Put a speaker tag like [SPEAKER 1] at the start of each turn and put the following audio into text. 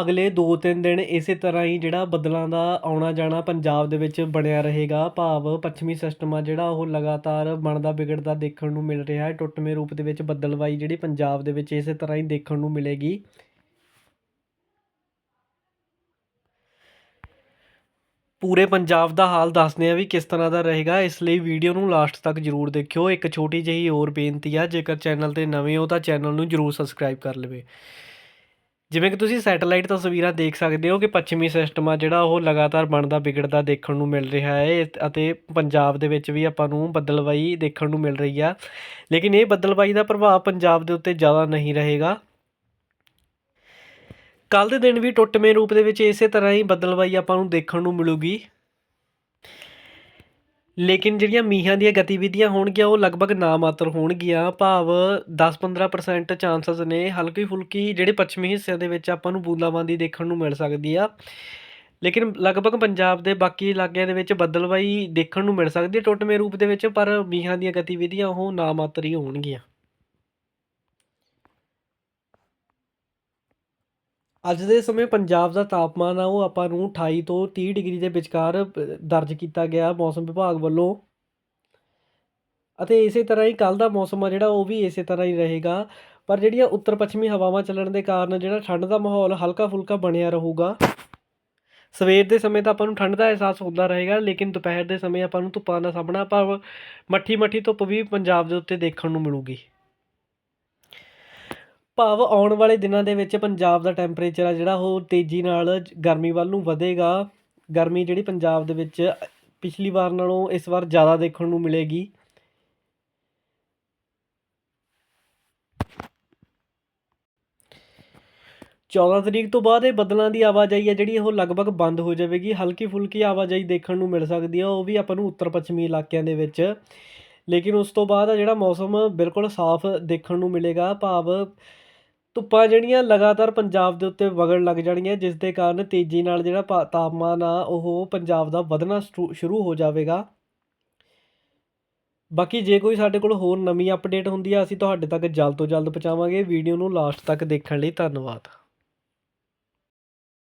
[SPEAKER 1] ਅਗਲੇ 2-3 ਦਿਨ ਇਸੇ ਤਰ੍ਹਾਂ ਹੀ ਜਿਹੜਾ ਬੱਦਲਾਂ ਦਾ ਆਉਣਾ ਜਾਣਾ ਪੰਜਾਬ ਦੇ ਵਿੱਚ ਬਣਿਆ ਰਹੇਗਾ। ਭਾਵ ਪੱਛਮੀ ਸਿਸਟਮ ਆ ਜਿਹੜਾ ਉਹ ਲਗਾਤਾਰ ਬਣਦਾ ਵਿਗੜਦਾ ਦੇਖਣ ਨੂੰ ਮਿਲ ਰਿਹਾ ਹੈ। ਟੁੱਟਵੇਂ ਰੂਪ ਦੇ ਵਿੱਚ ਬੱਦਲਵਾਈ ਜਿਹੜੀ ਪੰਜਾਬ ਦੇ ਵਿੱਚ ਇਸੇ ਤਰ੍ਹਾਂ ਹੀ ਦੇਖਣ ਨੂੰ ਮਿਲੇਗੀ। ਪੂਰੇ ਪੰਜਾਬ ਦਾ ਹਾਲ ਦੱਸਦੇ ਆ ਵੀ ਕਿਸ ਤਰ੍ਹਾਂ ਦਾ ਰਹੇਗਾ। ਇਸ ਲਈ ਵੀਡੀਓ ਨੂੰ ਲਾਸਟ ਤੱਕ ਜਰੂਰ ਦੇਖਿਓ। ਇੱਕ ਛੋਟੀ ਜਿਹੀ ਹੋਰ ਬੇਨਤੀ ਆ, ਜੇਕਰ ਚੈਨਲ ਤੇ ਨਵੇਂ ਹੋ ਤਾਂ ਚੈਨਲ ਨੂੰ ਜਰੂਰ ਸਬਸਕ੍ਰਾਈਬ ਕਰ ਲਵੇ। ਜਿਵੇਂ ਕਿ ਤੁਸੀਂ ਸੈਟੇਲਾਈਟ ਤਸਵੀਰਾਂ ਦੇਖ ਸਕਦੇ ਹੋ ਕਿ ਪੱਛਮੀ ਸਿਸਟਮ ਆ, ਜਿਹੜਾ ਉਹ ਲਗਾਤਾਰ ਬਣਦਾ ਵਿਗੜਦਾ ਦੇਖਣ ਨੂੰ ਮਿਲ ਰਿਹਾ ਹੈ ਅਤੇ ਪੰਜਾਬ ਦੇ ਵਿੱਚ ਵੀ ਆਪਾਂ ਨੂੰ ਬੱਦਲਵਾਈ ਦੇਖਣ ਨੂੰ ਮਿਲ ਰਹੀ ਆ। ਲੇਕਿਨ ਇਹ ਬੱਦਲਵਾਈ ਦਾ ਪ੍ਰਭਾਵ ਪੰਜਾਬ ਦੇ ਉੱਤੇ ਜ਼ਿਆਦਾ ਨਹੀਂ ਰਹੇਗਾ। ਕੱਲ ਦੇ ਦਿਨ ਵੀ ਟੁੱਟਵੇਂ ਰੂਪ ਦੇ ਵਿੱਚ ਇਸੇ ਤਰ੍ਹਾਂ ਹੀ ਬੱਦਲਵਾਈ ਆਪਾਂ ਨੂੰ ਦੇਖਣ ਨੂੰ ਮਿਲੂਗੀ। ਲੇਕਿਨ ਜਿਹੜੀਆਂ ਮੀਂਹਾਂ ਦੀਆਂ ਗਤੀਵਿਧੀਆਂ ਹੋਣਗੀਆਂ, ਉਹ ਲਗਭਗ ਨਾ ਮਾਤਰ ਹੋਣਗੀਆਂ। ਭਾਵ 10-15% ਚਾਂਸਸ ਨੇ। ਹਲਕੀ ਫੁਲਕੀ ਜਿਹੜੇ ਪੱਛਮੀ ਹਿੱਸਿਆਂ ਦੇ ਵਿੱਚ ਆਪਾਂ ਨੂੰ ਬੂੰਦਾਬਾਂਦੀ ਦੇਖਣ ਨੂੰ ਮਿਲ ਸਕਦੀ ਆ। ਲੇਕਿਨ ਲਗਭਗ ਪੰਜਾਬ ਦੇ ਬਾਕੀ ਇਲਾਕਿਆਂ ਦੇ ਵਿੱਚ ਬੱਦਲਵਾਈ ਦੇਖਣ ਨੂੰ ਮਿਲ ਸਕਦੀ ਹੈ ਟੁੱਟਵੇਂ ਰੂਪ ਦੇ ਵਿੱਚ, ਪਰ ਮੀਂਹਾਂ ਦੀਆਂ ਗਤੀਵਿਧੀਆਂ ਉਹ ਨਾ ਮਾਤਰ ਹੀ ਹੋਣਗੀਆਂ। ਅੱਜ ਦੇ ਸਮੇਂ ਪੰਜਾਬ ਦਾ ਤਾਪਮਾਨ ਆ, ਉਹ ਆਪਾਂ ਨੂੰ 28 ਤੋਂ ਤੀਹ ਡਿਗਰੀ ਦੇ ਵਿਚਕਾਰ ਦਰਜ ਕੀਤਾ ਗਿਆ ਮੌਸਮ ਵਿਭਾਗ ਵੱਲੋਂ। ਅਤੇ ਇਸੇ ਤਰ੍ਹਾਂ ਹੀ ਕੱਲ ਦਾ ਮੌਸਮ ਆ ਜਿਹੜਾ, ਉਹ ਵੀ ਇਸੇ ਤਰ੍ਹਾਂ ਹੀ ਰਹੇਗਾ। ਪਰ ਜਿਹੜੀਆਂ ਉੱਤਰ ਪੱਛਮੀ ਹਵਾਵਾਂ ਚੱਲਣ ਦੇ ਕਾਰਨ ਜਿਹੜਾ ਠੰਡ ਦਾ ਮਾਹੌਲ ਹਲਕਾ ਫੁਲਕਾ ਬਣਿਆ ਰਹੂਗਾ। ਸਵੇਰ ਦੇ ਸਮੇਂ ਤਾਂ ਆਪਾਂ ਨੂੰ ਠੰਡ ਦਾ ਅਹਿਸਾਸ ਹੁੰਦਾ ਰਹੇਗਾ, ਲੇਕਿਨ ਦੁਪਹਿਰ ਦੇ ਸਮੇਂ ਆਪਾਂ ਨੂੰ ਧੁੱਪਾਂ ਦਾ ਸਾਹਮਣਾ ਭਾਵ ਮੱਠੀ ਮੱਠੀ ਧੁੱਪ ਵੀ ਪੰਜਾਬ ਦੇ ਉੱਤੇ ਦੇਖਣ ਨੂੰ ਮਿਲੂਗੀ। ਭਾਵ ਆਉਣ ਵਾਲੇ ਦਿਨਾਂ ਦੇ ਵਿੱਚ ਪੰਜਾਬ ਦਾ ਟੈਂਪਰੇਚਰ ਆ ਜਿਹੜਾ ਉਹ ਤੇਜ਼ੀ ਨਾਲ ਗਰਮੀ ਵੱਲ ਨੂੰ ਵਧੇਗਾ। ਗਰਮੀ ਜਿਹੜੀ ਪੰਜਾਬ ਦੇ ਵਿੱਚ ਪਿਛਲੀ ਵਾਰ ਨਾਲੋਂ ਇਸ ਵਾਰ ਜ਼ਿਆਦਾ ਦੇਖਣ ਨੂੰ ਮਿਲੇਗੀ। ਚੌਦਾਂ ਤਰੀਕ ਤੋਂ ਬਾਅਦ ਇਹ ਬੱਦਲਾਂ ਦੀ ਆਵਾਜਾਈ ਹੈ ਜਿਹੜੀ ਉਹ ਲਗਭਗ ਬੰਦ ਹੋ ਜਾਵੇਗੀ। ਹਲਕੀ ਫੁਲਕੀ ਆਵਾਜਾਈ ਦੇਖਣ ਨੂੰ ਮਿਲ ਸਕਦੀ ਹੈ ਉਹ ਵੀ ਆਪਾਂ ਨੂੰ ਉੱਤਰ ਪੱਛਮੀ ਇਲਾਕਿਆਂ ਦੇ ਵਿੱਚ। ਲੇਕਿਨ ਉਸ ਤੋਂ ਬਾਅਦ ਜਿਹੜਾ ਮੌਸਮ ਬਿਲਕੁਲ ਸਾਫ਼ ਦੇਖਣ ਨੂੰ ਮਿਲੇਗਾ। ਭਾਵ ਧੁੱਪਾਂ ਜਿਹੜੀਆਂ ਲਗਾਤਾਰ ਪੰਜਾਬ ਦੇ ਉੱਤੇ ਵਗਣ ਲੱਗ ਜਾਣਗੀਆਂ ਜਿਸ ਦੇ ਕਾਰਨ ਤੇਜ਼ੀ ਨਾਲ ਜਿਹੜਾ ਪਾ- ਤਾਪਮਾਨ ਆ, ਉਹ ਪੰਜਾਬ ਦਾ ਵਧਣਾ ਸਟੂ- ਸ਼ੁਰੂ ਹੋ ਜਾਵੇਗਾ। ਬਾਕੀ ਜੇ ਕੋਈ ਸਾਡੇ ਕੋਲ ਹੋਰ ਨਵੀਂ ਅਪਡੇਟ ਹੁੰਦੀ ਆ, ਅਸੀਂ ਤੁਹਾਡੇ ਤੱਕ ਜਲਦ ਤੋਂ ਜਲਦ ਪਹੁੰਚਾਵਾਂਗੇ। ਵੀਡੀਓ ਨੂੰ ਲਾਸਟ ਤੱਕ ਦੇਖਣ ਲਈ ਧੰਨਵਾਦ।